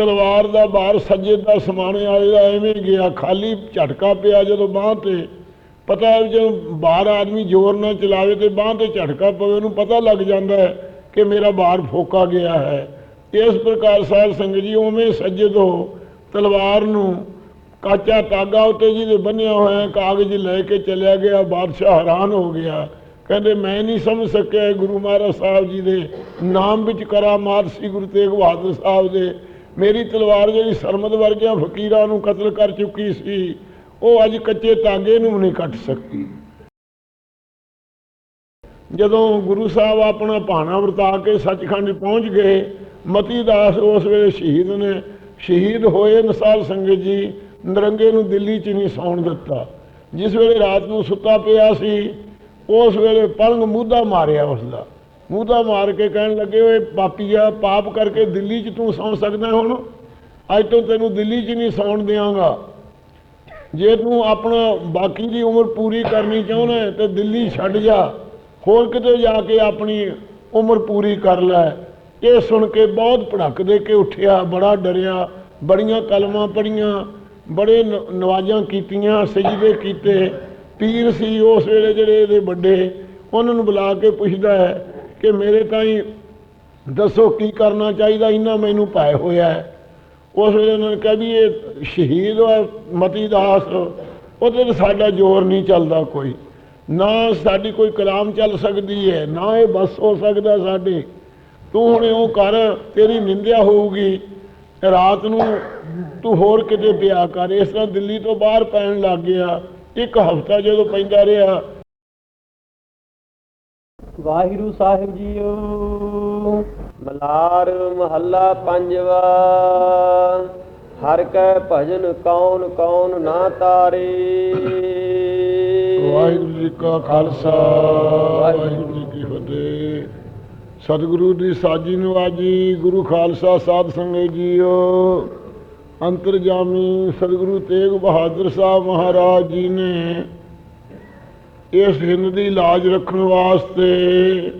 ਤਲਵਾਰ ਦਾ ਬਾਰ ਸੱਜੇ ਦਾ ਸਮਾਣੇ ਵਾਲੇ ਦਾ ਐਵੇਂ ਗਿਆ, ਖਾਲੀ ਝਟਕਾ ਪਿਆ ਜਦੋਂ ਬਾਹ ਤੇ। ਪਤਾ ਹੈ ਜਦੋਂ ਬਾਹਰ ਆਦਮੀ ਜ਼ੋਰ ਨਾਲ ਚਲਾਵੇ ਤੇ ਬਾਹ ਤੇ ਝਟਕਾ ਪਵੇ, ਉਹਨੂੰ ਪਤਾ ਲੱਗ ਜਾਂਦਾ ਹੈ ਕਿ ਮੇਰਾ ਬਾਰ ਫੋਕਾ ਗਿਆ ਹੈ। ਇਸ ਪ੍ਰਕਾਰ ਸਾਹਿਬ ਸੰਗਤ ਜੀ ਉਵੇਂ ਸੱਜੇ ਤੋਂ ਤਲਵਾਰ ਨੂੰ ਕਾਚਾ ਤਾਗਾ ਉੱਤੇ ਜਿਹਦੇ ਬੰਨਿਆ ਹੋਇਆ ਕਾਗਜ਼ ਲੈ ਕੇ ਚਲਿਆ ਗਿਆ, ਬਾਦਸ਼ਾਹ ਹੈਰਾਨ ਹੋ ਗਿਆ। ਕਹਿੰਦੇ, ਮੈਂ ਨਹੀਂ ਸਮਝ ਸਕਿਆ ਗੁਰੂ ਮਹਾਰਾਜ ਸਾਹਿਬ ਜੀ ਦੇ ਨਾਮ ਵਿੱਚ ਕਰਾਮਾਤ ਸੀ ਗੁਰੂ ਤੇਗ ਬਹਾਦਰ ਸਾਹਿਬ ਦੇ। ਮੇਰੀ ਤਲਵਾਰ ਜਿਹੜੀ ਸਰਮਦ ਵਰਗਿਆਂ ਫਕੀਰਾਂ ਨੂੰ ਕਤਲ ਕਰ ਚੁੱਕੀ ਸੀ, ਉਹ ਅੱਜ ਕੱਚੇ ਤਾਂਗੇ ਨੂੰ ਨਹੀਂ ਕੱਟ ਸਕੀ। ਜਦੋਂ ਗੁਰੂ ਸਾਹਿਬ ਆਪਣਾ ਭਾਣਾ ਵਰਤਾ ਕੇ ਸੱਚਖੰਡ ਪਹੁੰਚ ਗਏ, ਮਤੀ ਦਾਸ ਉਸ ਵੇਲੇ ਸ਼ਹੀਦ ਨੇ, ਸ਼ਹੀਦ ਹੋਏ ਨਸਾਲ ਸੰਗਤ ਜੀ, ਨਰੰਗੇ ਨੂੰ ਦਿੱਲੀ 'ਚ ਨਹੀਂ ਸੌਣ ਦਿੱਤਾ। ਜਿਸ ਵੇਲੇ ਰਾਤ ਨੂੰ ਸੁੱਤਾ ਪਿਆ ਸੀ, ਉਸ ਵੇਲੇ ਪਲੰਗ ਮੂਧਾ ਮਾਰਿਆ ਉਸ ਦਾ ਮੂੰਹ ਤਾਂ ਮਾਰ ਕੇ ਕਹਿਣ ਲੱਗੇ ਓਏ ਪਾਪੀਆ ਪਾਪ ਕਰਕੇ ਦਿੱਲੀ 'ਚ ਤੂੰ ਸੌਂ ਸਕਦਾ ਹੁਣ। ਅੱਜ ਤੋਂ ਤੈਨੂੰ ਦਿੱਲੀ 'ਚ ਨਹੀਂ ਸੌਣ ਦਿਆਂਗਾ। ਜੇ ਤੂੰ ਆਪਣਾ ਬਾਕੀ ਦੀ ਉਮਰ ਪੂਰੀ ਕਰਨੀ ਚਾਹੁੰਦਾ ਹੈ ਤੇ ਦਿੱਲੀ ਛੱਡ ਜਾ। ਹੋਰ ਕਿਤੇ ਜਾ ਕੇ ਆਪਣੀ ਉਮਰ ਪੂਰੀ ਕਰ ਲੈ। ਇਹ ਸੁਣ ਕੇ ਬਹੁਤ ਭੜਕ ਦੇ ਕੇ ਉੱਠਿਆ, ਬੜਾ ਡਰਿਆ, ਬੜੀਆਂ ਕਲਮਾਂ ਪੜੀਆਂ ਬੜੇ ਨ- ਨਵਾਜ਼ਾਂ ਕੀਤੀਆਂ, ਸਜਦੇ ਕੀਤੇ। ਪੀਰ ਸੀ ਉਸ ਵੇਲੇ ਜਿਹੜੇ ਇਹਦੇ ਵੱਡੇ, ਉਹਨਾਂ ਨੂੰ ਬੁਲਾ ਕੇ ਪੁੱਛਦਾ ਹੈ ਕਿ ਮੇਰੇ ਤਾਈਂ ਦੱਸੋ ਕੀ ਕਰਨਾ ਚਾਹੀਦਾ? ਇੰਨਾ ਮੈਨੂੰ ਪਾਏ ਹੋਇਆ ਹੈ। ਉਸ ਵੇਲੇ ਉਹਨਾਂ ਨੇ ਕਿਹਾ ਵੀ ਇਹ ਸ਼ਹੀਦ ਹੈ ਮਤੀ ਦਾਸ। ਉਹਦੇ ਤੇ ਸਾਡਾ ਜ਼ੋਰ ਨਹੀਂ ਚੱਲਦਾ ਕੋਈ। ਨਾ ਸਾਡੀ ਕੋਈ ਕਲਾਮ ਚੱਲ ਸਕਦੀ ਹੈ, ਨਾ ਇਹ ਬਸ ਹੋ ਸਕਦਾ ਸਾਡੇ। ਤੂੰ ਹੁਣ ਉਹ ਕਰ, ਤੇਰੀ ਨਿੰਦਿਆ ਹੋਊਗੀ। ਰਾਤ ਨੂੰ ਤੂੰ ਹੋਰ ਕਿਤੇ ਪਿਆ ਕਰ। ਇਸ ਤਰ੍ਹਾਂ ਦਿੱਲੀ ਤੋਂ ਬਾਹਰ ਪੈਣ ਲੱਗ ਗਿਆ। ਇੱਕ ਹਫ਼ਤਾ ਜਦੋਂ ਪੈਂਦਾ ਰਿਹਾ ਵਾਹਿਗੁਰੂ ਸਾਹਿਬ ਜੀਓ, ਮਲਾਰ ਮਹੱਲਾ ਪੰਜਵਾ। ਹਰ ਕੈ ਭਜਨ ਕੌਣ ਕੌਣ ਨਾ ਤਾਰੇ। ਵਾਹਿਗੁਰੂ ਜੀ ਕਾ ਖਾਲਸਾ, ਵਾਹਿਗੁਰੂ ਜੀ ਕੀ ਫਤਿਹ। ਸਤਿਗੁਰੂ ਦੀ ਸਾਜੀ ਨਵਾਜੀ, ਗੁਰੂ ਖਾਲਸਾ ਸਾਧ ਸੰਗਤ ਜੀਓ। ਅੰਤਰਜਾਮੀ ਸਤਿਗੁਰੂ ਤੇਗ ਬਹਾਦਰ ਸਾਹਿਬ ਮਹਾਰਾਜ ਜੀ ਨੇ ਇਸ ਹਿੰਦ ਦੀ ਲਾਜ ਰੱਖਣ ਵਾਸਤੇ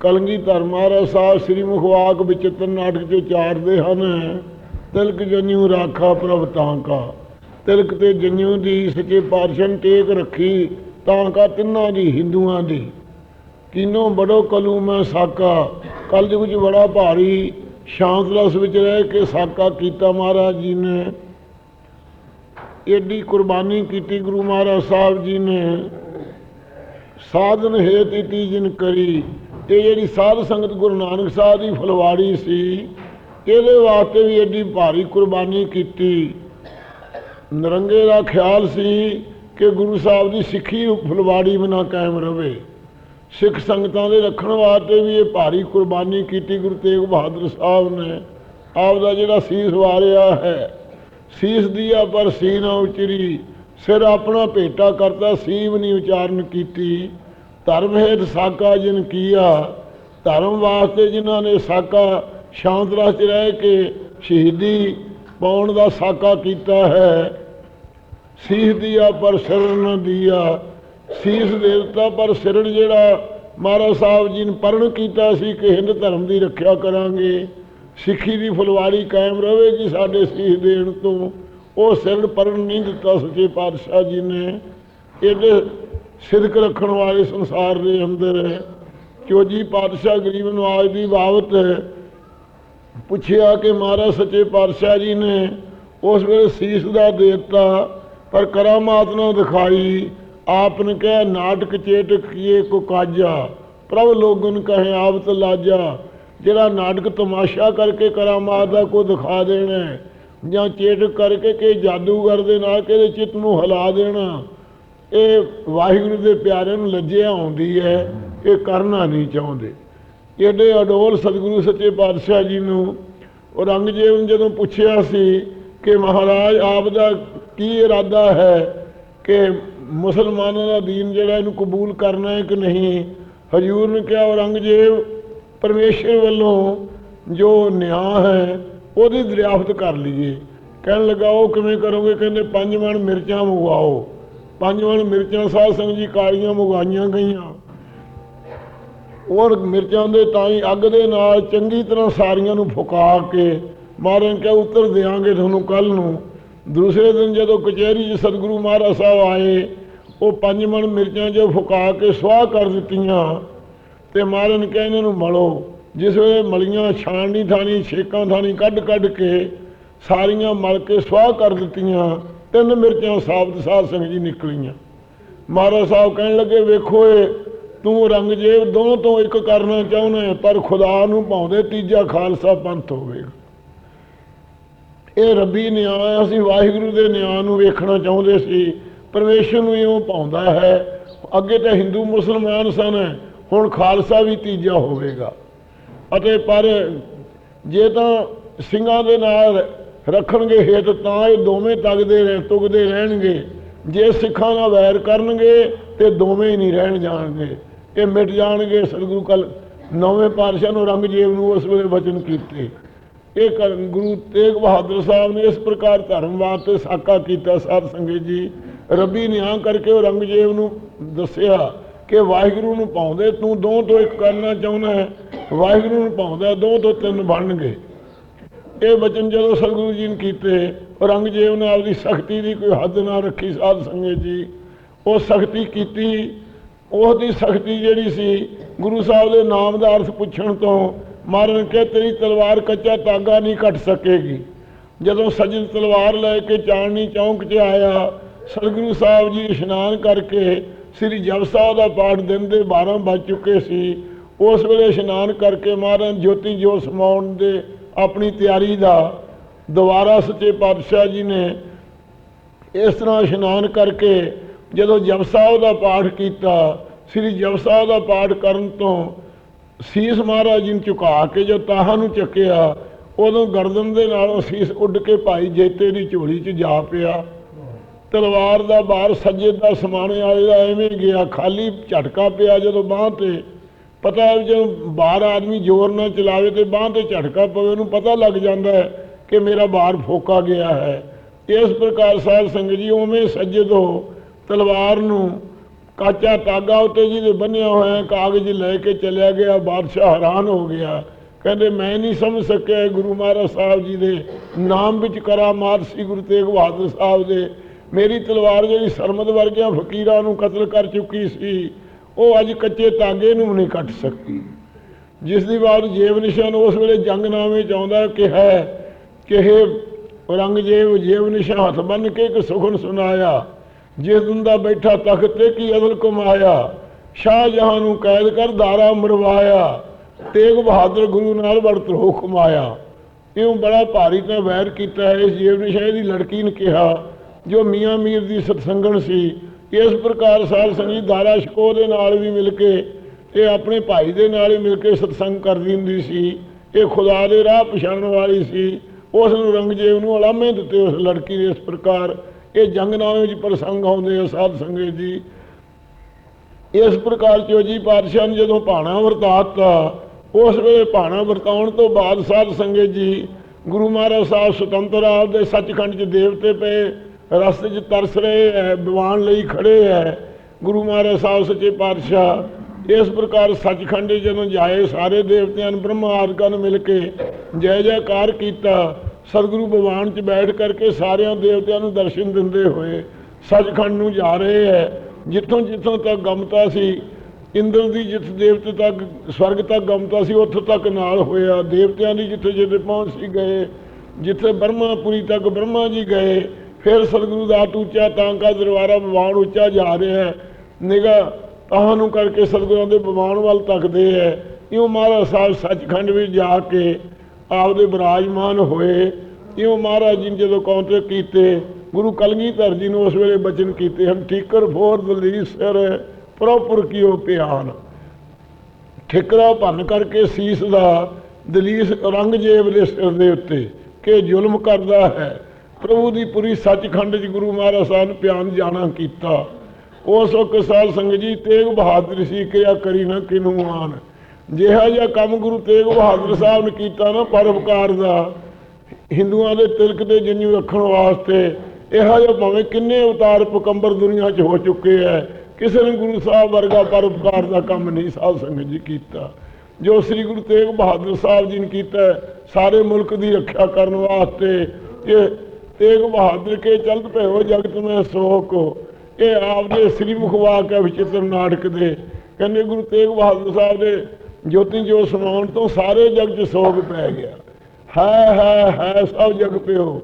ਕਲਗੀਧਰ ਮਹਾਰਾਜ ਸਾਹਿਬ ਸ੍ਰੀ ਮੁਖਵਾਕ ਵਿਚਿਤ੍ਰ ਨਾਟਕ ਚ ਉਚਾਰਦੇ ਹਨ। ਤਿਲਕ ਜਨਿਉ ਰਾਖਾ ਪ੍ਰਭ ਤਾਂ ਕਾ। ਤਿਲਕ ਤੇ ਜਨਿਉ ਦੀ ਸੱਚੇ ਪਾਤਸ਼ਾਹ ਟੇਕ ਰੱਖੀ ਤਾਂ ਕਾ ਤਿੰਨਾਂ ਦੀ, ਹਿੰਦੂਆਂ ਦੀ। ਕਿਨੋ ਬੜੋ ਕਲੂ ਮੈਂ ਸਾਕਾ। ਕਲਯੁਗ ਵਿੱਚ ਬੜਾ ਭਾਰੀ ਸ਼ਾਂਤ ਰਸ ਵਿੱਚ ਰਹਿ ਕੇ ਸਾਕਾ ਕੀਤਾ ਮਹਾਰਾਜ ਜੀ ਨੇ। ਏਡੀ ਕੁਰਬਾਨੀ ਕੀਤੀ ਗੁਰੂ ਮਹਾਰਾਜ ਸਾਹਿਬ ਜੀ ਨੇ। ਸਾਧਨ ਹੇਤ ਇਤੀ ਜਿਨ ਕਰੀ। ਇਹ ਜਿਹੜੀ ਸਾਧ ਸੰਗਤ ਗੁਰੂ ਨਾਨਕ ਸਾਹਿਬ ਦੀ ਫਲਵਾੜੀ ਸੀ, ਇਹਦੇ ਵਾਸਤੇ ਵੀ ਐਡੀ ਭਾਰੀ ਕੁਰਬਾਨੀ ਕੀਤੀ। ਨਰੰਗੇ ਦਾ ਖਿਆਲ ਸੀ ਕਿ ਗੁਰੂ ਸਾਹਿਬ ਦੀ ਸਿੱਖੀ ਫੁਲਵਾੜੀ ਬਿਨਾ ਕਾਇਮ ਰਵੇ। ਸਿੱਖ ਸੰਗਤਾਂ ਦੇ ਰੱਖਣ ਵਾਸਤੇ ਵੀ ਇਹ ਭਾਰੀ ਕੁਰਬਾਨੀ ਕੀਤੀ ਗੁਰੂ ਤੇਗ ਬਹਾਦਰ ਸਾਹਿਬ ਨੇ। ਆਪ ਦਾ ਜਿਹੜਾ ਸੀਸ ਵਾਰਿਆ ਹੈ, ਸੀਸ ਦੀਆ ਪਰ ਸੀ ਨਾ ਉਚਰੀ। ਸਿਰ ਆਪਣਾ ਭੇਟਾ ਕਰਤਾ ਸੀਵ ਨਹੀਂ ਉਚਾਰਨ ਕੀਤੀ। ਧਰਮ ਹੇਠ ਸਾਕਾ ਜਿਨ ਕੀਆ, ਧਰਮ ਵਾਸਤੇ ਜਿਨ੍ਹਾਂ ਨੇ ਸਾਕਾ ਸ਼ਾਂਤ ਰਸ ਰਹਿ ਕੇ ਸ਼ਹੀਦੀ ਪਾਉਣ ਦਾ ਸਾਕਾ ਕੀਤਾ ਹੈ। ਸੀਸ ਦੀਆ ਪਰ ਸਿਰਨ ਦੀਆ। ਸੀਸ ਦੇਵਤਾ ਪਰ ਸਿਰਣ ਜਿਹੜਾ ਮਹਾਰਾਜ ਸਾਹਿਬ ਜੀ ਨੇ ਪਰਣ ਕੀਤਾ ਸੀ ਕਿ ਹਿੰਦ ਧਰਮ ਦੀ ਰੱਖਿਆ ਕਰਾਂਗੇ। ਸਿੱਖੀ ਦੀ ਫੁਲਵਾਰੀ ਕਾਇਮ ਰਹੇਗੀ ਸਾਡੇ ਸੀਸ ਦੇਣ ਤੋਂ। ਉਹ ਸਿਰ ਪਰਣ ਨਹੀਂ ਦਿੱਤਾ ਸੱਚੇ ਪਾਤਸ਼ਾਹ ਜੀ ਨੇ। ਇਹਦੇ ਸਿਦਕ ਰੱਖਣ ਵਾਲੇ ਸੰਸਾਰ ਦੇ ਅੰਦਰ ਚੋਜੀ ਪਾਤਸ਼ਾਹ ਗਰੀਬ ਨਵਾਜ ਦੀ ਬਾਬਤ ਪੁੱਛਿਆ ਕਿ ਮਹਾਰਾਜ ਸੱਚੇ ਪਾਤਸ਼ਾਹ ਜੀ ਨੇ ਉਸ ਵੇਲੇ ਸੀਸ ਦਾ ਦੇ ਪਰ ਕਰਾਮਾਤ ਨਾ ਦਿਖਾਈ। ਆਪ ਨੇ ਕਹਿ, ਨਾਟਕ ਚੇਟਕ ਕੀਏ ਕੋ ਕਾਜਾ, ਪ੍ਰਭ ਲੋਗਨ ਕਹੇ, ਆਵਤ ਲਾਜਾ। ਜਿਹੜਾ ਨਾਟਕ ਤਮਾਸ਼ਾ ਕਰਕੇ ਕਰਾਮਾਤ ਦਾ ਕੋ ਦਿਖਾ ਦੇਣਾ ਜਾਂ ਚੇਟ ਕਰਕੇ ਕਿ ਜਾਦੂਗਰ ਦੇ ਨਾਲ ਕਿਹਦੇ ਚਿੱਤ ਨੂੰ ਹਿਲਾ ਦੇਣਾ। ਇਹ ਵਾਹਿਗੁਰੂ ਦੇ ਪਿਆਰਿਆਂ ਨੂੰ ਲੱਜਿਆ ਆਉਂਦੀ ਹੈ ਇਹ ਕਰਨਾ ਨਹੀਂ ਚਾਹੁੰਦੇ। ਏਡੇ ਅਡੋਲ ਸਤਿਗੁਰੂ ਸੱਚੇ ਪਾਤਸ਼ਾਹ ਜੀ ਨੂੰ ਔਰੰਗਜ਼ੇਬ ਨੇ ਜਦੋਂ ਪੁੱਛਿਆ ਸੀ ਕਿ ਮਹਾਰਾਜ, ਆਪ ਦਾ ਕੀ ਇਰਾਦਾ ਹੈ ਕਿ ਮੁਸਲਮਾਨਾਂ ਦਾ ਦੀਨ ਜਿਹੜਾ ਇਹਨੂੰ ਕਬੂਲ ਕਰਨਾ ਹੈ ਕਿ ਨਹੀਂ? ਹਜੂਰ ਨੇ ਕਿਹਾ, ਔਰੰਗਜ਼ੇਬ, ਪਰਮੇਸ਼ਰ ਵੱਲੋਂ ਜੋ ਨਿਆਂ ਹੈ ਉਹਦੀ ਦਰਿਆਫਤ ਕਰ ਲਈਏ। ਕਹਿਣ ਲੱਗਾ, ਉਹ ਕਿਵੇਂ ਕਰੋਗੇ? ਕਹਿੰਦੇ, ਪੰਜ ਮਣ ਮਿਰਚਾਂ ਮੰਗਵਾਓ। ਪੰਜ ਮਣ ਮਿਰਚਾਂ ਸਾਧ ਸੰਗਤ ਜੀ ਕਾਲੀਆਂ ਮੰਗਵਾਈਆਂ ਗਈਆਂ। ਔਰ ਮਿਰਚਾਂ ਦੇ ਤਾਈ ਅੱਗ ਦੇ ਨਾਲ ਚੰਗੀ ਤਰ੍ਹਾਂ ਸਾਰੀਆਂ ਨੂੰ ਫੁਕਾ ਕੇ ਮਹਾਰਾਜ ਕਹੇ, ਉੱਤਰ ਦੇਾਂਗੇ ਤੁਹਾਨੂੰ ਕੱਲ ਨੂੰ। ਦੂਸਰੇ ਦਿਨ ਜਦੋਂ ਕਚਹਿਰੀ 'ਚ ਸਤਿਗੁਰੂ ਮਹਾਰਾਜ ਸਾਹਿਬ ਆਏ, ਉਹ ਪੰਜ ਮਣ ਮਿਰਚਾਂ ਜੋ ਫੁਕਾ ਕੇ ਸਵਾਹ ਕਰ ਦਿੱਤੀਆਂ ਤੇ ਮਹਾਰਾਜ ਨੇ ਕਿਹਾ, ਇਹਨਾਂ ਨੂੰ ਮਲੋ। ਜਿਸ ਵੇਲੇ ਮਲੀਆਂ ਛਾਣਨੀ ਥਾਣੀ, ਛੇਕਾਂ ਥਾਣੀ ਕੱਢ ਕੱਢ ਕੇ ਸਾਰੀਆਂ ਮਲ ਕੇ ਸਵਾਹ ਕਰ ਦਿੱਤੀਆਂ, ਤਿੰਨ ਮਿਰਚਾਂ ਸਾਬਤ ਸਾਧ ਸਿੰਘ ਜੀ ਨਿਕਲੀਆਂ। ਮਹਾਰਾਜ ਸਾਹਿਬ ਕਹਿਣ ਲੱਗੇ, ਵੇਖੋ ਏ, ਤੂੰ ਰੰਗਜੇਬ ਦੋਨੋਂ ਤੋਂ ਇੱਕ ਕਰਨਾ ਚਾਹੁੰਦਾ ਪਰ ਖੁਦਾ ਨੂੰ ਭਾਉਂਦੇ ਤੀਜਾ ਖਾਲਸਾ ਪੰਥ ਹੋਵੇਗਾ। ਇਹ ਰੱਬੀ ਨਿਆਂ ਅਸੀਂ ਵਾਹਿਗੁਰੂ ਦੇ ਨਿਆਂ ਨੂੰ ਵੇਖਣਾ ਚਾਹੁੰਦੇ ਸੀ। ਪਰਮੇਸ਼ਰ ਨੂੰ ਇਉਂ ਪਾਉਂਦਾ ਹੈ, ਅੱਗੇ ਤਾਂ ਹਿੰਦੂ ਮੁਸਲਮਾਨ ਸਨ, ਹੁਣ ਖਾਲਸਾ ਵੀ ਤੀਜਾ ਹੋਵੇਗਾ। ਅਤੇ ਪਰ ਜੇ ਤਾਂ ਸਿੰਘਾਂ ਦੇ ਨਾਲ ਰੱਖਣਗੇ ਹਿੱਤ, ਤਾਂ ਇਹ ਦੋਵੇਂ ਤਗਦੇ ਰਹਿ, ਤੁਗਦੇ ਰਹਿਣਗੇ। ਜੇ ਸਿੱਖਾਂ ਨਾਲ ਵੈਰ ਕਰਨਗੇ, ਤੇ ਦੋਵੇਂ ਹੀ ਨਹੀਂ ਰਹਿਣ ਜਾਣਗੇ। ਇਹ ਮਿਟ ਜਾਣਗੇ ਸਤਿਗੁਰੂ ਕਲ, ਨੌਵੇਂ ਪਾਤਸ਼ਾਹ ਨੂੰ ਰੰਗਜੀਵ ਨੂੰ ਉਸ ਵੇਲੇ ਵਚਨ ਕੀਤੇ। ਇਹ ਕਰ- ਗੁਰੂ ਤੇਗ ਬਹਾਦਰ ਸਾਹਿਬ ਨੇ ਇਸ ਪ੍ਰਕਾਰ ਧਰਮ ਵਾਸਤੇ ਸਾਕਾ ਕੀਤਾ। ਸਾਧ ਸੰਗਤ ਜੀ, ਰੱਬੀ ਨਿਆਂ ਕਰਕੇ ਉਹ ਰੰਗਜੀਵ ਨੂੰ ਦੱਸਿਆ ਕਿ ਵਾਹਿਗੁਰੂ ਨੂੰ ਪਾਉਂਦੇ, ਤੂੰ ਦੋ ਤੋਂ ਇੱਕ ਕਰਨਾ ਚਾਹੁੰਦਾ ਹੈ, ਵਾਹਿਗੁਰੂ ਨੂੰ ਪਾਉਂਦਾ, ਦੋ ਤੋਂ ਤਿੰਨ ਬਣਨਗੇ। ਇਹ ਬਚਨ ਜਦੋਂ ਸਤਿਗੁਰੂ ਜੀ ਨੇ ਕੀਤੇ, ਔਰੰਗਜ਼ੇਬ ਨੇ ਆਪਦੀ ਸਖਤੀ ਦੀ ਕੋਈ ਹੱਦ ਨਾ ਰੱਖੀ ਸਾਧ ਸੰਗਤ ਜੀ। ਉਹ ਸਖਤੀ ਕੀਤੀ, ਉਹਦੀ ਸਖਤੀ ਜਿਹੜੀ ਸੀ, ਗੁਰੂ ਸਾਹਿਬ ਦੇ ਨਾਮ ਦਾ ਅਰਥ ਪੁੱਛਣ ਤੋਂ ਮਾਰਨ ਕੇ ਤੇਰੀ ਤਲਵਾਰ ਕੱਚਾ ਤਾਗਾ ਨਹੀਂ ਕੱਟ ਸਕੇਗੀ। ਜਦੋਂ ਸਜਣ ਤਲਵਾਰ ਲੈ ਕੇ ਚਾਣਨੀ ਚੌਂਕ 'ਚ ਆਇਆ, ਸਤਿਗੁਰੂ ਸਾਹਿਬ ਜੀ ਇਸ਼ਨਾਨ ਕਰਕੇ ਸ੍ਰੀ ਜਪ ਸਾਹਿਬ ਦਾ ਪਾਠ ਦਿਨ ਦੇ 12 ਵੱਜ ਚੁੱਕੇ ਸੀ। ਉਸ ਵੇਲੇ ਇਸ਼ਨਾਨ ਕਰਕੇ ਮਹਾਰਾਜ ਜੋਤੀ ਜੋਤ ਸਮਾਉਣ ਦੇ ਆਪਣੀ ਤਿਆਰੀ ਦਾ ਦੁਬਾਰਾ ਸੱਚੇ ਪਾਤਸ਼ਾਹ ਜੀ ਨੇ ਇਸ ਤਰ੍ਹਾਂ ਇਸ਼ਨਾਨ ਕਰਕੇ ਜਦੋਂ ਜਪ ਸਾਹਿਬ ਦਾ ਪਾਠ ਕੀਤਾ, ਸ੍ਰੀ ਜਪ ਸਾਹਿਬ ਦਾ ਪਾਠ ਕਰਨ ਤੋਂ ਸੀਸ ਮਹਾਰਾਜ ਜੀ ਨੂੰ ਝੁਕਾ ਕੇ ਜੋ ਤਾਹਾਂ ਨੂੰ ਚੱਕਿਆ, ਉਦੋਂ ਗਰਦਨ ਦੇ ਨਾਲੋਂ ਸੀਸ ਉੱਡ ਕੇ ਭਾਈ ਜੇਤੇ ਦੀ ਝੋਲੀ 'ਚ ਜਾ ਪਿਆ। ਤਲਵਾਰ ਦਾ ਬਾਹਰ ਸੱਜੇ ਦਾ ਸਮਾਣੇ ਵਾਲੇ ਦਾ ਐਵੇਂ ਗਿਆ, ਖਾਲੀ ਝਟਕਾ ਪਿਆ ਜਦੋਂ ਬਾਹ ਤੇ। ਪਤਾ ਹੈ ਜਦੋਂ ਬਾਹਰ ਆਦਮੀ ਜ਼ੋਰ ਨਾਲ ਚਲਾਵੇ ਤੇ ਬਾਹ ਤੇ ਝਟਕਾ ਪਵੇ, ਉਹਨੂੰ ਪਤਾ ਲੱਗ ਜਾਂਦਾ ਹੈ ਕਿ ਮੇਰਾ ਬਾਹਰ ਫੋਕਾ ਗਿਆ ਹੈ। ਇਸ ਪ੍ਰਕਾਰ ਸਾਹਿਬ ਸੰਗਤ ਜੀ, ਉਵੇਂ ਸੱਜੇ ਤੋਂ ਤਲਵਾਰ ਨੂੰ ਕਾਚਾ ਤਾਗਾ ਉੱਤੇ ਜਿਹਦੇ ਬੰਨਿਆ ਹੋਇਆ, ਕਾਗਜ਼ ਲੈ ਕੇ ਚਲਿਆ ਗਿਆ, ਬਾਦਸ਼ਾਹ ਹੈਰਾਨ ਹੋ ਗਿਆ। ਕਹਿੰਦੇ, ਮੈਂ ਨਹੀਂ ਸਮਝ ਸਕਿਆ ਗੁਰੂ ਮਹਾਰਾਜ ਸਾਹਿਬ ਜੀ ਦੇ ਨਾਮ ਵਿੱਚ ਕਰਾਮਾਤ ਸੀ ਗੁਰੂ ਤੇਗ ਬਹਾਦਰ ਸਾਹਿਬ ਦੇ। ਮੇਰੀ ਤਲਵਾਰ ਜਿਹੜੀ ਸਰਮਦ ਵਰਗਿਆਂ ਫਕੀਰਾਂ ਨੂੰ ਕਤਲ ਕਰ ਚੁੱਕੀ ਸੀ, ਉਹ ਅੱਜ ਕੱਚੇ ਤਾਂਗੇ ਨੂੰ ਨਹੀਂ ਕੱਟ ਸਕਦੀ। ਜਿਸ ਦੀ ਬਾਤ ਜੇਬ ਨਿਸ਼ਾਨ ਉਸ ਵੇਲੇ ਜੰਗਨਾਮੇ ਚ ਆਉਂਦਾ ਕਿ ਹੈ ਕਿ ਇਹ ਔਰੰਗਜ਼ੇਬ ਜੇਬ ਨਿਸ਼ਾਨ ਹੱਥ ਬੰਨ ਕੇ ਇੱਕ ਸੁਖਨ ਸੁਨਾਇਆ ਜਿਸ ਦਿਨ ਦਾ ਬੈਠਾ ਤਖਤ ਤੇ ਕੀ ਅਦਲ ਕਮਾਇਆ ਸ਼ਾਹਜਹਾਂ ਨੂੰ ਕੈਦ ਕਰ ਦਾਰਾ ਮਰਵਾਇਆ, ਤੇਗ ਬਹਾਦਰ ਗੁਰੂ ਨਾਲ ਵਰਤ ਹੋ ਕਮਾਇਆ ਇਉਂ ਬੜਾ ਭਾਰੀ ਤਾਂ ਵੈਰ ਕੀਤਾ ਹੈ, ਇਸ ਜੇਬ ਨਿਸ਼ਾਨ ਦੀ ਲੜਕੀ ਨੇ ਕਿਹਾ ਜੋ ਮੀਆਂ ਮੀਰ ਦੀ ਸਤਸੰਗਣ ਸੀ, ਇਸ ਪ੍ਰਕਾਰ ਸਾਧ ਸੰਗਤ ਦਾਰਾ ਸ਼ਕੋ ਦੇ ਨਾਲ ਵੀ ਮਿਲ ਕੇ ਇਹ ਆਪਣੇ ਭਾਈ ਦੇ ਨਾਲ ਹੀ ਮਿਲ ਕੇ ਸਤਸੰਗ ਕਰਦੀ ਹੁੰਦੀ ਸੀ। ਇਹ ਖੁਦਾ ਦੇ ਰਾਹ ਪਛਾਣਨ ਵਾਲੀ ਸੀ। ਉਸ ਨੂੰ ਰੰਗਜੇਬ ਨੂੰ ਅਲਾਮੇ ਦਿੱਤੇ ਉਸ ਲੜਕੀ ਦੇ ਇਸ ਪ੍ਰਕਾਰ। ਇਹ ਜੰਗਨਾਮੇ ਵਿੱਚ ਪ੍ਰਸੰਗ ਆਉਂਦੇ ਆ ਸਾਧ ਸੰਗਤ ਜੀ। ਇਸ ਪ੍ਰਕਾਰ ਚੋਜੀ ਪਾਤਸ਼ਾਹ ਨੇ ਜਦੋਂ ਭਾਣਾ ਵਰਤਾਤਾ ਉਸ ਵੇਲੇ ਭਾਣਾ ਵਰਤਾਉਣ ਤੋਂ ਬਾਅਦ ਸਾਧ ਸੰਗਤ ਜੀ ਗੁਰੂ ਮਹਾਰਾਜ ਸਾਹਿਬ ਸੁਤੰਤਰ ਆਪ ਦੇ ਸੱਚਖੰਡ 'ਚ ਦੇਵਤੇ ਪਏ। ਰਸਤੇ 'ਚ ਤਰਸ ਰਹੇ ਹੈ, ਦੀਵਾਨ ਲਈ ਖੜੇ ਹੈ। ਗੁਰੂ ਮਹਾਰਾਜ ਸਾਹਿਬ ਸੱਚੇ ਪਾਤਸ਼ਾਹ, ਇਸ ਪ੍ਰਕਾਰ ਸੱਚਖੰਡ ਜਦੋਂ ਜਾਏ, ਸਾਰੇ ਦੇਵਤਿਆਂ ਨੂੰ ਬ੍ਰਹਮਾ ਆਦਿਕਾਂ ਨੂੰ ਮਿਲ ਕੇ ਜੈ ਜੈਕਾਰ ਕੀਤਾ, ਸਤਿਗੁਰੂ ਭਗਵਾਨ 'ਚ ਬੈਠ ਕਰਕੇ ਸਾਰਿਆਂ ਦੇਵਤਿਆਂ ਨੂੰ ਦਰਸ਼ਨ ਦਿੰਦੇ ਹੋਏ ਸੱਚਖੰਡ ਨੂੰ ਜਾ ਰਹੇ ਹੈ। ਜਿੱਥੋਂ ਜਿੱਥੋਂ ਤੱਕ ਗਮਤਾ ਸੀ, ਇੰਦਰ ਦੀ ਜਿੱਥੇ ਦੇਵਤੇ ਤੱਕ, ਸਵਰਗ ਤੱਕ ਗਮਤਾ ਸੀ, ਉੱਥੋਂ ਤੱਕ ਨਾਲ ਹੋਇਆ। ਦੇਵਤਿਆਂ ਦੀ ਜਿੱਥੇ ਜਿੱਥੇ ਪਹੁੰਚ ਸੀ, ਗਏ। ਜਿੱਥੇ ਬ੍ਰਹਮਾਪੁਰੀ ਤੱਕ ਬ੍ਰਹਮਾ ਜੀ ਗਏ ਫਿਰ ਸਤਿਗੁਰੂ ਦਾ ਹੱਥ ਉੱਚਾ ਤਾਂਕਾ ਦਰਬਾਰਾ ਬਵਾਨ ਉੱਚਾ ਜਾ ਰਿਹਾ ਹੈ। ਨਿਗਾ ਤਾਹਾਂ ਨੂੰ ਕਰਕੇ ਸਤਿਗੁਰਾਂ ਦੇ ਬਵਾਨ ਵੱਲ ਤੱਕਦੇ ਹੈ। ਇਉਂ ਮਹਾਰਾਜ ਸਾਹਿਬ ਸੱਚਖੰਡ ਵਿੱਚ ਜਾ ਕੇ ਆਪਦੇ ਬਿਰਾਜਮਾਨ ਹੋਏ। ਇਉਂ ਮਹਾਰਾਜ ਜੀ ਨੇ ਜਦੋਂ ਕਾਉਂਟਰ ਕੀਤੇ, ਗੁਰੂ ਕਲਗੀਧਰ ਜੀ ਨੂੰ ਉਸ ਵੇਲੇ ਬਚਨ ਕੀਤੇ ਹਨ ਠੀਕਰ ਫੋਰ ਦਲੀਸ ਸਿਰ ਪ੍ਰੋਪਰ ਕੀਓ ਪਿਆਨ ਠਿਕਰਾ ਭੰਨ ਕਰਕੇ ਸੀਸ ਦਾ ਦਲੀਸ ਔਰੰਗਜ਼ੇਬ ਦੇ ਸਿਰ ਦੇ ਉੱਤੇ, ਕਿ ਜ਼ੁਲਮ ਕਰਦਾ ਹੈ ਪ੍ਰਭੂ ਦੀ ਪੂਰੀ ਸੱਚਖੰਡ ਚ ਗੁਰੂ ਮਹਾਰਾਜ ਸਾਹਿਬ ਨੇ ਪਿਆਨ ਜਾਣਾ ਕੀਤਾ। ਉਸ ਵਕਤ ਸਾਧ ਸੰਗਤ ਜੀ, ਤੇਗ ਬਹਾਦਰ ਸੀ, ਕਿਰਿਆ ਕਰੀ ਨਾ ਕਿਨੂੰ ਆਨ ਜਿਹਾ ਜਿਹਾ ਕੰਮ ਗੁਰੂ ਤੇਗ ਬਹਾਦਰ ਸਾਹਿਬ ਨੇ ਕੀਤਾ ਨਾ ਪਰਉਪਕਾਰ ਦਾ, ਹਿੰਦੂਆਂ ਦੇ ਤਿਲਕ ਤੇ ਜੰਨੂ ਰੱਖਣ ਵਾਸਤੇ, ਇਹੋ ਜਿਹਾ ਭਾਵੇਂ ਕਿੰਨੇ ਅਵਤਾਰ ਪਕੰਬਰ ਦੁਨੀਆ 'ਚ ਹੋ ਚੁੱਕੇ ਐ। ਕਿਸੇ ਨੇ ਗੁਰੂ ਸਾਹਿਬ ਵਰਗਾ ਪਰਉਪਕਾਰ ਦਾ ਕੰਮ ਨਹੀਂ ਸਾਧ ਸੰਗਤ ਜੀ ਕੀਤਾ। ਜੋ ਸ੍ਰੀ ਗੁਰੂ ਤੇਗ ਬਹਾਦਰ ਸਾਹਿਬ ਜੀ ਨੇ ਕੀਤਾ, ਸਾਰੇ ਮੁਲਕ ਦੀ ਰੱਖਿਆ ਕਰਨ ਵਾਸਤੇ ਕਿ ਤੇਗ ਬਹਾਦਰ ਕੇ ਚਲਤ ਪਏ ਜਗਤ ਮੈਂ ਸੋਕ। ਇਹ ਆਪਦੇ ਸ੍ਰੀ ਮੁਖ ਹੈ ਵਿਚਿਤਰ ਨਾਟਕ ਦੇ। ਕਹਿੰਦੇ ਗੁਰੂ ਤੇਗ ਬਹਾਦਰ ਸਾਹਿਬ ਦੇ ਜੋਤੀ ਜੋ ਸਮਾਉਣ ਤੋਂ ਸਾਰੇ ਜਗ 'ਚ ਸੋਗ ਪੈ ਗਿਆ। ਹੈ ਹੈ ਹੈ ਸਭ ਜਗ ਪਿਓ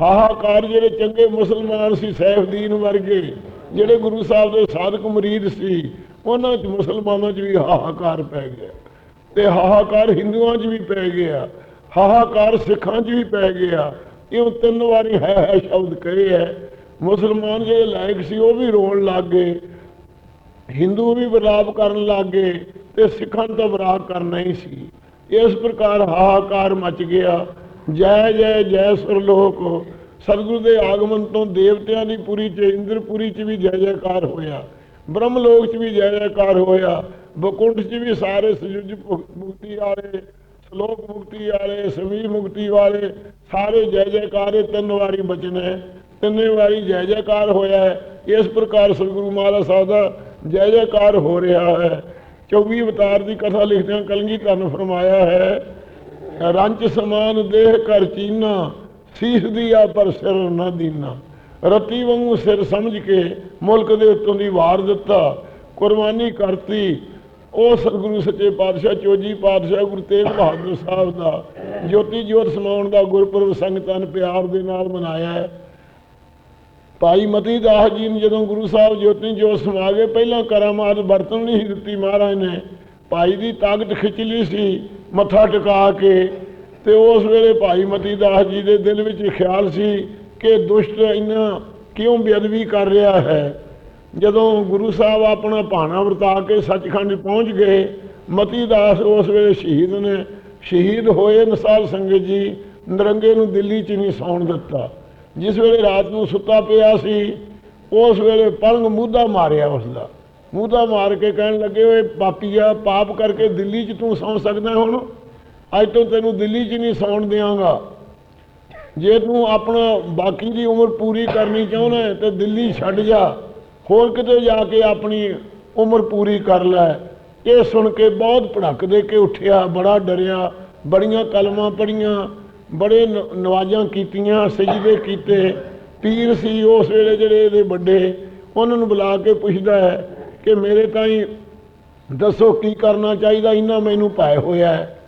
ਹਾਹਾਕਾਰ ਜਿਹੜੇ ਚੰਗੇ ਮੁਸਲਮਾਨ ਸੀ, ਸੈਫਦੀਨ ਵਰਗੇ, ਜਿਹੜੇ ਗੁਰੂ ਸਾਹਿਬ ਦੇ ਸਾਧਕ ਮਰੀਦ ਸੀ, ਉਹਨਾਂ 'ਚ ਮੁਸਲਮਾਨਾਂ 'ਚ ਵੀ ਹਾਹਾਕਾਰ ਪੈ ਗਿਆ। ਤੇ ਹਾਹਾਕਾਰ ਹਿੰਦੂਆਂ 'ਚ ਵੀ ਪੈ ਗਿਆ। ਹਾਹਾਕਾਰ ਸਿੱਖਾਂ 'ਚ ਵੀ ਪੈ ਗਿਆ। ਇਹ ਤਿੰਨ ਵਾਰੀ ਹੈ ਹੈ ਸ਼ਬਦ ਕਹੇ ਹੈ? ਮੁਸਲਮਾਨ ਜਿਹੜੇ ਲਾਇਕ ਸੀ, ਉਹ ਵੀ ਰੋਣ ਲੱਗ ਗਏ। ਹਿੰਦੂ ਵੀ ਵਿਲਾਪ ਕਰਨ ਲੱਗ ਗਏ ਤੇ ਸਿੱਖਾਂ ਨੂੰ ਤਾਂ ਕਰਨਾ ਹੀ ਸੀ। ਇਸ ਪ੍ਰਕਾਰ ਹਾਹਾਕਾਰ ਮਚ ਗਿਆ। ਜੈ ਜੈ ਜੈ ਸਰਲੋਕ। ਸਤਿਗੁਰੂ ਦੇ ਆਗਮਨ ਤੋਂ ਦੇਵਤਿਆਂ ਦੀ ਪੁਰੀ ਚ, ਇੰਦਰਪੁਰੀ ਚ ਵੀ ਜੈ, ਜੈਕਾਰ ਹੋਇਆ। ਬ੍ਰਹਮ ਲੋਕ ਚ ਵੀ ਜੈ, ਜੈਕਾਰ ਹੋਇਆ। ਬਕੁੰਠ ਚ ਵੀ ਸਾਰੇ ਸਯੁਜ ਮੁਕਤੀ ਵਾਲੇ ਸ਼ਲੋਕ ਮੁਕਤੀ ਵਾਲੇ ਸਮੀ ਮੁਕਤੀ ਵਾਲੇ, ਸਾਰੇ ਜੈ ਜੈਕਾਰ ਤਿੰਨ ਵਾਰੀ ਬਚਨੇ। ਤਿੰਨੇ ਵਾਰੀ ਜੈ ਜੈਕਾਰ ਹੋਇਆ ਹੈ। ਇਸ ਪ੍ਰਕਾਰ ਸਤਿਗੁਰੂ ਮਹਾਰਾਜ ਸਾਹਿਬ ਦਾ ਜੈ ਜੈਕਾਰ ਹੋ ਰਿਹਾ ਹੈ। 24 ਅਵਤਾਰ ਦੀ ਕਥਾ ਲਿਖਦਿਆਂ ਕਲਗੀ ਧੰਨ ਫਰਮਾਇਆ ਹੈ, ਰੰਚ ਸਮਾਨ ਦੇਹ ਕਰ ਚੀਨਾ, ਸੀਸ ਦੀਆ ਪਰ ਸਿਰ ਨਾ ਦੀਨਾ। ਰਤੀ ਵਾਂਗੂ ਸਿਰ ਸਮਝ ਕੇ ਮੁਲਕ ਦੇ ਉੱਤੋਂ ਦੀ ਵਾਰ ਦਿੱਤਾ। ਕੁਰਬਾਨੀ ਕਰਤੀ। ਉਹ ਸਤਿਗੁਰੂ ਸੱਚੇ ਪਾਤਸ਼ਾਹ ਚੋਜੀ ਪਾਤਸ਼ਾਹ ਗੁਰੂ ਤੇਗ ਬਹਾਦਰ ਸਾਹਿਬ ਦਾ ਜੋਤੀ ਜੋਤ ਸਮਾਉਣ ਦਾ ਗੁਰਪੁਰਬ ਸੰਗਤਾਂ ਨੇ ਪਿਆਰ ਦੇ ਨਾਲ ਮਨਾਇਆ ਹੈ। ਭਾਈ ਮਤੀ ਦਾਸ ਜੀ ਨੇ ਜਦੋਂ ਗੁਰੂ ਸਾਹਿਬ ਜੋਤੀ ਜੋਤ ਸਮਾ ਗਏ, ਪਹਿਲਾਂ ਕਰਾਮਾਤ ਵਰਤਣ ਨਹੀਂ ਸੀ ਦਿੱਤੀ ਮਹਾਰਾਜ ਨੇ। ਭਾਈ ਦੀ ਤਾਕਤ ਖਿੱਚ ਲਈ ਸੀ, ਮੱਥਾ ਟਿਕਾ ਕੇ ਤੇ ਉਸ ਵੇਲੇ ਭਾਈ ਮਤੀ ਦਾਸ ਜੀ ਦੇ ਦਿਲ ਵਿੱਚ ਖਿਆਲ ਸੀ ਕਿ ਦੁਸ਼ਟ ਇੰਨਾ ਕਿਉਂ ਬੇਅਦਬੀ ਕਰ ਰਿਹਾ ਹੈ। ਜਦੋਂ ਗੁਰੂ ਸਾਹਿਬ ਆਪਣਾ ਭਾਣਾ ਵਰਤਾ ਕੇ ਸੱਚਖੰਡ ਪਹੁੰਚ ਗਏ, ਮਤੀ ਦਾਸ ਉਸ ਵੇਲੇ ਸ਼ਹੀਦ ਨੇ, ਸ਼ਹੀਦ ਹੋਏ ਨਸਾਲ ਸੰਗਤ ਜੀ, ਨਰੰਗੇ ਨੂੰ ਦਿੱਲੀ 'ਚ ਨਹੀਂ ਸੌਣ ਦਿੱਤਾ। ਜਿਸ ਵੇਲੇ ਰਾਤ ਨੂੰ ਸੁੱਤਾ ਪਿਆ ਸੀ, ਉਸ ਵੇਲੇ ਪਲੰਗ ਮੂਧਾ ਮਾਰਿਆ ਉਸ ਦਾ ਮੂਧਾ ਮਾਰ ਕੇ ਕਹਿਣ ਲੱਗੇ, ਓਏ ਪਾਪੀਆ, ਪਾਪ ਕਰਕੇ ਦਿੱਲੀ 'ਚ ਤੂੰ ਸੌਂ ਸਕਦਾ ਹੁਣ? ਅੱਜ ਤੋਂ ਤੈਨੂੰ ਦਿੱਲੀ 'ਚ ਨਹੀਂ ਸੌਣ ਦਿਆਂਗਾ। ਜੇ ਤੂੰ ਆਪਣਾ ਬਾਕੀ ਦੀ ਉਮਰ ਪੂਰੀ ਕਰਨੀ ਚਾਹੁੰਦਾ ਹੈ, ਤੇ ਦਿੱਲੀ ਛੱਡ ਜਾ। ਹੋਰ ਕਿਤੇ ਜਾ ਕੇ ਆਪਣੀ ਉਮਰ ਪੂਰੀ ਕਰ ਲੈ। ਇਹ ਸੁਣ ਕੇ ਬਹੁਤ ਭੜਕ ਦੇ ਕੇ ਉੱਠਿਆ, ਬੜਾ ਡਰਿਆ, ਬੜੀਆਂ ਕਲਮਾਂ ਪੜੀਆਂ ਬੜੇ ਨ- ਨਵਾਜ਼ਾਂ ਕੀਤੀਆਂ, ਸਜਦੇ ਕੀਤੇ। ਪੀਰ ਸੀ ਉਸ ਵੇਲੇ ਜਿਹੜੇ ਇਹਦੇ ਵੱਡੇ, ਉਹਨਾਂ ਨੂੰ ਬੁਲਾ ਕੇ ਪੁੱਛਦਾ ਹੈ ਕਿ ਮੇਰੇ ਤਾਈਂ ਦੱਸੋ ਕੀ ਕਰਨਾ ਚਾਹੀਦਾ, ਇੰਨਾ ਮੈਨੂੰ ਪਾਏ ਹੋਇਆ ਹੈ।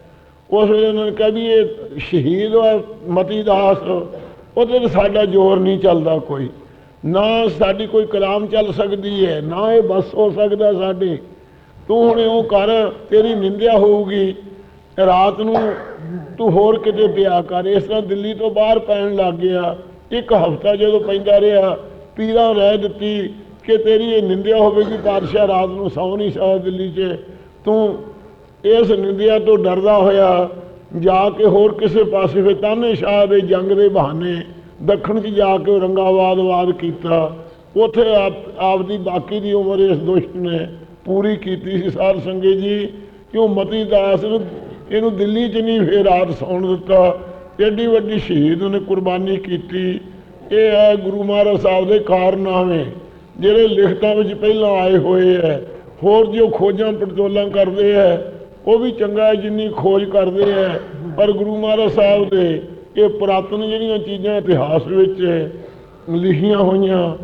ਉਸ ਵੇਲੇ ਉਹਨਾਂ ਨੇ ਕਿਹਾ ਵੀ ਇਹ ਸ਼ਹੀਦ ਹੈ ਮਤੀ ਦਾਸ, ਉਹਦੇ ਤੇ ਸਾਡਾ ਜ਼ੋਰ ਨਹੀਂ ਚੱਲਦਾ ਕੋਈ। ਨਾ ਸਾਡੀ ਕੋਈ ਕਲਾਮ ਚੱਲ ਸਕਦੀ ਹੈ, ਨਾ ਇਹ ਬਸ ਹੋ ਸਕਦਾ ਸਾਡੇ। ਤੂੰ ਹੁਣ ਉਹ ਕਰ, ਤੇਰੀ ਨਿੰਦਿਆ ਹੋਊਗੀ। ਰਾਤ ਨੂੰ ਤੂੰ ਹੋਰ ਕਿਤੇ ਪਿਆ ਕਰ। ਇਸ ਤਰ੍ਹਾਂ ਦਿੱਲੀ ਤੋਂ ਬਾਹਰ ਪੈਣ ਲੱਗ ਗਿਆ। ਇੱਕ ਹਫ਼ਤਾ ਜਦੋਂ ਪੈਂਦਾ ਰਿਹਾ, ਪੀਰਾਂ ਰਹਿ ਦਿੱਤੀ ਕਿ ਤੇਰੀ ਇਹ ਨਿੰਦਿਆ ਹੋਵੇਗੀ ਪਾਤਸ਼ਾਹ ਰਾਤ ਨੂੰ ਸੌ ਨਹੀਂ ਸਕਦਾ ਦਿੱਲੀ 'ਚ। ਤੂੰ ਇਸ ਨਿੰਦਿਆ ਤੋਂ ਡਰਦਾ ਹੋਇਆ, ਜਾ ਕੇ ਹੋਰ ਕਿਸੇ ਪਾਸੇ ਫਿਰ ਤਾਨੇ ਸ਼ਾਹ ਦੇ ਜੰਗ ਦੇ ਬਹਾਨੇ ਦੱਖਣ 'ਚ ਜਾ ਕੇ ਔਰੰਗਾਬਾਦ ਵਾਦ ਕੀਤਾ। ਉੱਥੇ ਆਪ, ਆਪਦੀ ਬਾਕੀ ਦੀ ਉਮਰ ਇਸ ਦੁਸ਼ਟ ਨੇ ਪੂਰੀ ਕੀਤੀ ਸੀ। ਸਾਧ ਸੰਗਤ ਜੀ, ਕਿਉਂ ਮਤੀ ਦਾਸ ਨੂੰ ਇਹਨੂੰ ਦਿੱਲੀ 'ਚ ਨਹੀਂ ਫੇਰ ਰਾਤ ਸੌਣ ਦਿੱਤਾ? ਐਡੀ ਵੱਡੀ ਸ਼ਹੀਦ ਉਹਨੇ ਕੁਰਬਾਨੀ ਕੀਤੀ। ਇਹ ਹੈ ਗੁਰੂ ਮਹਾਰਾਜ ਸਾਹਿਬ ਦੇ ਕਾਰਨਾਮੇ, ਜਿਹੜੇ ਲਿਖਤਾਂ ਵਿੱਚ ਪਹਿਲਾਂ ਆਏ ਹੋਏ ਹੈ। ਹੋਰ ਜੋ ਖੋਜਾਂ ਪੜਤੋਲਾਂ ਕਰਦੇ ਹੈ, ਉਹ ਵੀ ਚੰਗਾ ਹੈ, ਜਿੰਨੀ ਖੋਜ ਕਰਦੇ ਹੈ। ਪਰ ਗੁਰੂ ਮਹਾਰਾਜ ਸਾਹਿਬ ਦੇ ਇਹ ਪੁਰਾਤਨ ਜਿਹੜੀਆਂ ਚੀਜ਼ਾਂ ਇਤਿਹਾਸ ਵਿੱਚ ਲਿਖੀਆਂ ਹੋਈਆਂ,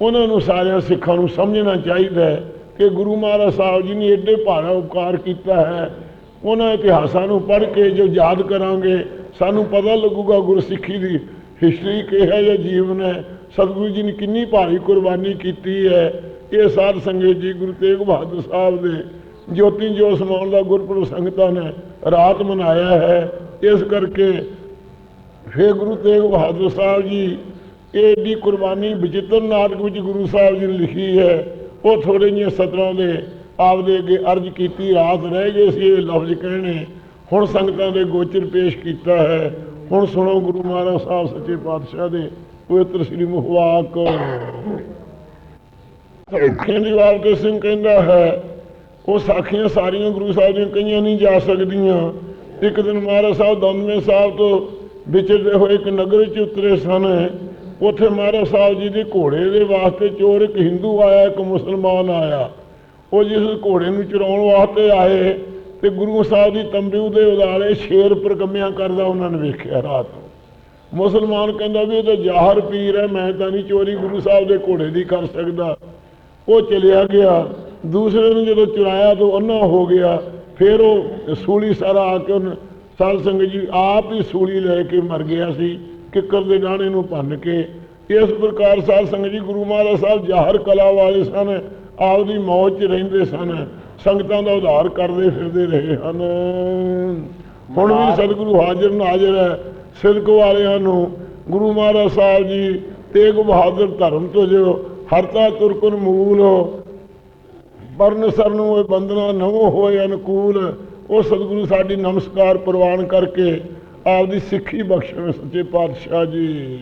ਉਹਨਾਂ ਨੂੰ ਸਾਰਿਆਂ ਸਿੱਖਾਂ ਨੂੰ ਸਮਝਣਾ ਚਾਹੀਦਾ ਹੈ ਕਿ ਗੁਰੂ ਮਹਾਰਾਜ ਸਾਹਿਬ ਜੀ ਨੇ ਏਡੇ ਭਾਰਾ ਉਪਕਾਰ ਕੀਤਾ ਹੈ। ਉਹਨਾਂ ਇਤਿਹਾਸਾਂ ਨੂੰ ਪੜ੍ਹ ਕੇ ਜੋ ਯਾਦ ਕਰਾਂਗੇ, ਸਾਨੂੰ ਪਤਾ ਲੱਗੂਗਾ ਗੁਰਸਿੱਖੀ ਦੀ ਹਿਸਟਰੀ ਕਿਹੋ ਜਿਹਾ ਜੀਵਨ ਹੈ। ਸਤਿਗੁਰੂ ਜੀ ਨੇ ਕਿੰਨੀ ਭਾਰੀ ਕੁਰਬਾਨੀ ਕੀਤੀ ਹੈ। ਇਹ ਸਾਧ ਸੰਗਤ ਜੀ ਗੁਰੂ ਤੇਗ ਬਹਾਦਰ ਸਾਹਿਬ ਦੇ ਜੋਤੀ ਜੋਤ ਸਮਾਉਣ ਦਾ ਗੁਰਪੁਰਬ ਸੰਗਤਾਂ ਨੇ ਰਾਤ ਮਨਾਇਆ ਹੈ। ਇਸ ਕਰਕੇ ਫੇ ਗੁਰੂ ਤੇਗ ਬਹਾਦਰ ਸਾਹਿਬ ਜੀ, ਇਹ ਏਡੀ ਕੁਰਬਾਨੀ ਵਿਚਿੱਤਰ ਨਾਟਕ ਵਿੱਚ ਗੁਰੂ ਸਾਹਿਬ ਜੀ ਨੇ ਲਿਖੀ ਹੈ। ਉਹ ਥੋੜੇ ਜਿਹੀਆਂ ਸਤਰਾਂ ਦੇ ਆਪਦੇ ਅੱਗੇ ਅਰਜ਼ ਕੀਤੀ, ਰਾਤ ਰਹਿ ਗਏ ਸੀ ਇਹ ਲਫ਼ਜ਼ ਕਹਿਣੇ। ਹੁਣ ਸੰਗਤਾਂ ਦੇ ਗੋਚਰ ਪੇਸ਼ ਕੀਤਾ ਹੈ। ਹੁਣ ਸੁਣੋ ਗੁਰੂ ਮਹਾਰਾਜ ਸਾਹਿਬ ਸੱਚੇ ਪਾਤਸ਼ਾਹ ਦੇ ਪਵਿੱਤਰ ਸ੍ਰੀ ਮੁਖਵਾਕ ਕਹਿੰਦੀ ਵਾਲਕੇ ਸਿੰਘ ਕਹਿੰਦਾ ਹੈ, ਉਹ ਸਾਖੀਆਂ ਸਾਰੀਆਂ ਗੁਰੂ ਸਾਹਿਬ ਦੀਆਂ ਕਈਆਂ ਨਹੀਂ ਜਾ ਸਕਦੀਆਂ। ਇੱਕ ਦਿਨ ਮਹਾਰਾਜ ਸਾਹਿਬ ਦਮਦਮੇ ਸਾਹਿਬ ਤੋਂ ਵਿਚਰਦੇ ਹੋਏ ਇੱਕ ਨਗਰ 'ਚ ਉਤਰੇ ਸਨ। ਉੱਥੇ ਮਹਾਰਾਜ ਸਾਹਿਬ ਜੀ ਦੇ ਘੋੜੇ ਦੇ ਵਾਸਤੇ ਚੋਰ ਇੱਕ ਹਿੰਦੂ ਆਇਆ, ਇੱਕ ਮੁਸਲਮਾਨ ਆਇਆ। ਉਹ ਜਿਸ ਘੋੜੇ ਨੂੰ ਚਰਾਉਣ ਵਾਸਤੇ ਆਏ ਤੇ ਗੁਰੂ ਸਾਹਿਬ ਦੀ ਤੰਬੂ ਦੇ ਉਦਾਲੇ ਸ਼ੇਰ ਪ੍ਰਕੰਮਿਆ ਕਰਦਾ ਉਹਨਾਂ ਨੇ ਵੇਖਿਆ ਰਾਤ ਨੂੰ। ਮੁਸਲਮਾਨ ਕਹਿੰਦਾ ਵੀ ਇਹ ਤਾਂ ਜ਼ਾਹਰ ਪੀਰ ਹੈ, ਮੈਂ ਤਾਂ ਨਹੀਂ ਚੋਰੀ ਗੁਰੂ ਸਾਹਿਬ ਦੇ ਘੋੜੇ ਦੀ ਕਰ ਸਕਦਾ। ਉਹ ਚਲਿਆ ਗਿਆ। ਦੂਸਰੇ ਨੂੰ ਜਦੋਂ ਚੁਰਾਇਆ ਤਾਂ ਅੰਨਾ ਹੋ ਗਿਆ। ਫਿਰ ਉਹ ਸੂਲੀ ਸਾਰਾ ਆ ਕੇ ਉਹਨੇ ਸਾਧ ਸੰਗਤ ਜੀ ਆਪ ਹੀ ਸੂਲੀ ਲੈ ਕੇ ਮਰ ਗਿਆ ਸੀ ਕਿੱਕਰ ਦੇ ਡਾਣੇ ਨੂੰ ਭੰਨ ਕੇ। ਇਸ ਪ੍ਰਕਾਰ ਸਾਧ ਸੰਗਤ ਜੀ ਗੁਰੂ ਮਹਾਰਾਜ ਸਾਹਿਬ ਜ਼ਾਹਰ ਕਲਾ ਵਾਲੇ ਸਨ ਆਪਦੀ ਮੌਜ 'ਚ ਰਹਿੰਦੇ ਸਨ ਸੰਗਤਾਂ ਦਾ ਉਧਾਰ ਕਰਦੇ ਫਿਰਦੇ ਰਹੇ ਹਨ। ਹੁਣ ਵੀ ਸਤਿਗੁਰੂ ਹਾਜ਼ਰ ਨਾਜ਼ਰ ਹੈ ਸਿਦਕ ਵਾਲਿਆਂ ਨੂੰ ਗੁਰੂ ਮਹਾਰਾਜ ਸਾਹਿਬ ਜੀ ਤੇਗ ਬਹਾਦਰ ਧਰਮ ਤੋਂ ਜੋ ਹਰਤਾ ਤੁਰਕਨ ਮੂਲ ਪਰਨ ਸਰ ਨੂੰ ਇਹ ਬੰਦਨਾ ਨਵੋ ਹੋਏ ਅਨਕੂਲ ਉਹ ਸਤਿਗੁਰੂ ਸਾਡੀ ਨਮਸਕਾਰ ਪ੍ਰਵਾਨ ਕਰਕੇ ਆਪਦੀ ਸਿੱਖੀ ਬਖਸ਼ਣ ਸੱਚੇ ਪਾਤਸ਼ਾਹ ਜੀ।